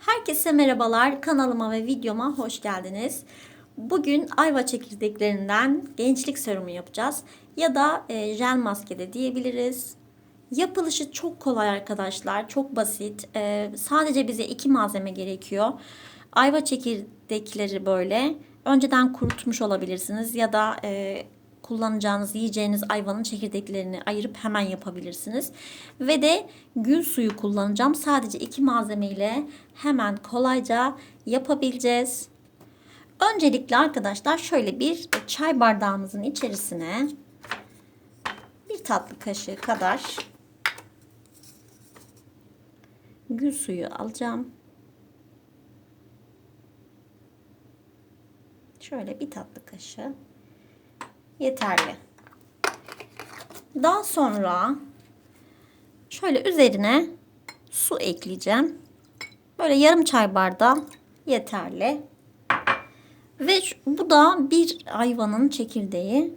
Herkese merhabalar. Kanalıma ve videoma hoş geldiniz. Bugün ayva çekirdeklerinden gençlik serumu yapacağız. Ya da e, jel maske de diyebiliriz. Yapılışı çok kolay arkadaşlar. Çok basit. E, sadece bize iki malzeme gerekiyor. Ayva çekirdekleri böyle. Önceden kurutmuş olabilirsiniz. Ya da e, kullanacağınız, yiyeceğiniz ayvanın çekirdeklerini ayırıp hemen yapabilirsiniz. Ve de gül suyu kullanacağım. Sadece iki malzemeyle hemen kolayca yapabileceğiz. Öncelikle arkadaşlar şöyle bir çay bardağımızın içerisine bir tatlı kaşığı kadar gül suyu alacağım. Şöyle bir tatlı kaşığı yeterli. Daha sonra şöyle üzerine su ekleyeceğim. Böyle yarım çay bardağı yeterli. Ve bu da bir ayvanın çekirdeği.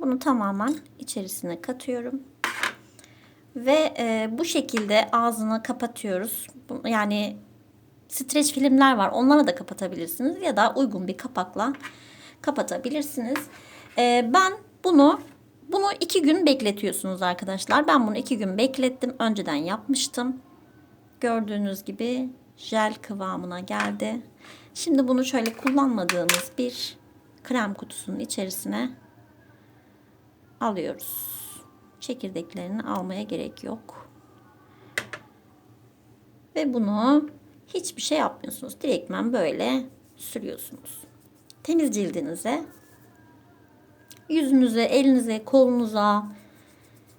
Bunu tamamen içerisine katıyorum. Ve e, bu şekilde ağzını kapatıyoruz. Yani streç filmler var. Onlara da kapatabilirsiniz. Ya da uygun bir kapakla kapatabilirsiniz. Ee, ben bunu bunu iki gün bekletiyorsunuz arkadaşlar. Ben bunu iki gün beklettim. Önceden yapmıştım. Gördüğünüz gibi jel kıvamına geldi. Şimdi bunu şöyle kullanmadığımız bir krem kutusunun içerisine alıyoruz. Çekirdeklerini almaya gerek yok. Ve bunu hiçbir şey yapmıyorsunuz. Direktmen böyle sürüyorsunuz. Temiz cildinize yüzünüze, elinize, kolunuza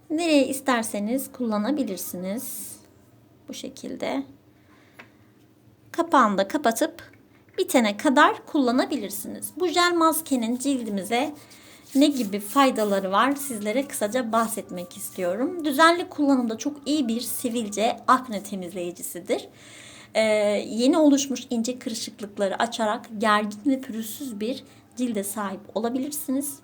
nereye isterseniz kullanabilirsiniz. Bu şekilde. Kapağını da kapatıp bitene kadar kullanabilirsiniz. Bu jel maskenin cildimize ne gibi faydaları var sizlere kısaca bahsetmek istiyorum. Düzenli kullanımda çok iyi bir sivilce akne temizleyicisidir. Ee, yeni oluşmuş ince kırışıklıkları açarak gergin ve pürüzsüz bir cilde sahip olabilirsiniz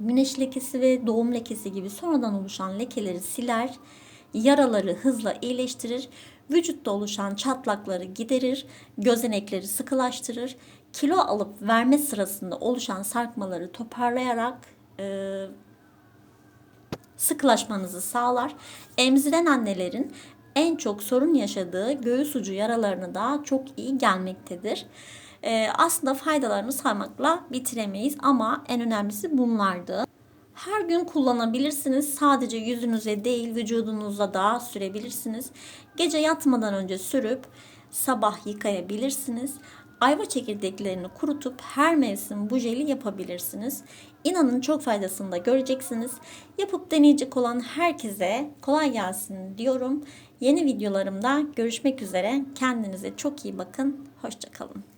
güneş lekesi ve doğum lekesi gibi sonradan oluşan lekeleri siler, yaraları hızla iyileştirir, vücutta oluşan çatlakları giderir, gözenekleri sıkılaştırır, kilo alıp verme sırasında oluşan sarkmaları toparlayarak e, sıkılaşmanızı sağlar. Emziren annelerin en çok sorun yaşadığı göğüs ucu yaralarını da çok iyi gelmektedir. Ee, aslında faydalarını saymakla bitiremeyiz ama en önemlisi bunlardı. Her gün kullanabilirsiniz. Sadece yüzünüze değil vücudunuza da sürebilirsiniz. Gece yatmadan önce sürüp sabah yıkayabilirsiniz. Ayva çekirdeklerini kurutup her mevsim bu jeli yapabilirsiniz. İnanın çok faydasını da göreceksiniz. Yapıp deneyecek olan herkese kolay gelsin diyorum. Yeni videolarımda görüşmek üzere. Kendinize çok iyi bakın. Hoşçakalın.